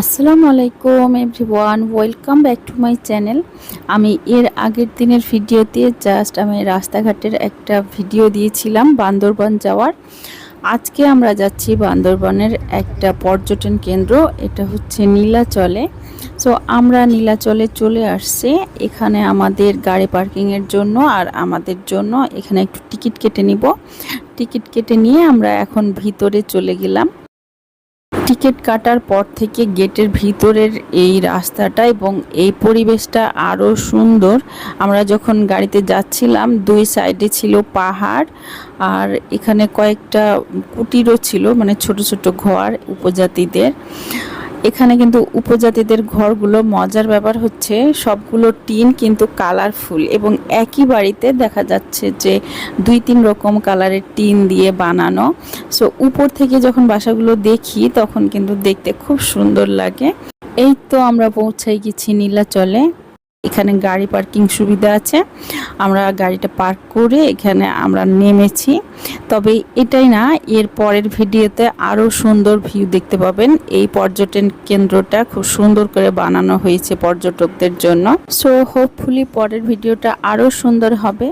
আসসালামু আলাইকুম everyone, welcome back to my channel. আমি এর আগের দিনের ভিডিওতে জাস্ট আমি রাস্তাঘাটের একটা ভিডিও দিয়েছিলাম, বান্দরবান যাওয়ার। আজকে আমরা যাচ্ছি বান্দরবানের একটা পর্যটন কেন্দ্র, এটা হচ্ছে নীলাচলে। সো আমরা নীলাচলে চলে আসছি, এখানে আমাদের গাড়ি পার্কিংয়ের জন্য আর আমাদের জন্য এখানে একটু টিকিট কেটে নিব। টিকিট কেটে নিয়ে আমরা এখন ভিতরে চলে গেলাম। টিকিট কাটার পর থেকে গেটের ভিতরের এই রাস্তাটা এবং এই পরিবেশটা আরও সুন্দর। আমরা যখন গাড়িতে যাচ্ছিলাম, দুই সাইডে ছিল পাহাড় আর এখানে কয়েকটা কুটিরও ছিল মানে ছোট ছোট ঘর উপজাতিদের। এখানে কিন্তু উপজাতিদের ঘরগুলো মজার ব্যাপার হচ্ছে সবগুলো টিন কিন্তু কালারফুল এবং একই বাড়িতে দেখা যাচ্ছে যে দুই তিন রকম কালারের টিন দিয়ে বানানো। সো উপর থেকে যখন বাসাগুলো দেখি তখন কিন্তু দেখতে খুব সুন্দর লাগে। এই তো আমরা পৌঁছাই গেছি নীলাচলে। এখানে গাড়ি পার্কিং সুবিধা আছে। আমরা গাড়িটা পার্ক করে এখানে আমরা নেমেছি। তবে এটাই না, এর পরের ভিডিওতে আরও সুন্দর ভিউ দেখতে পাবেন। এই পর্যটন কেন্দ্রটা খুব সুন্দর করে বানানো হয়েছে পর্যটকদের জন্য। সো হোপফুলি পরের ভিডিওটা আরও সুন্দর হবে।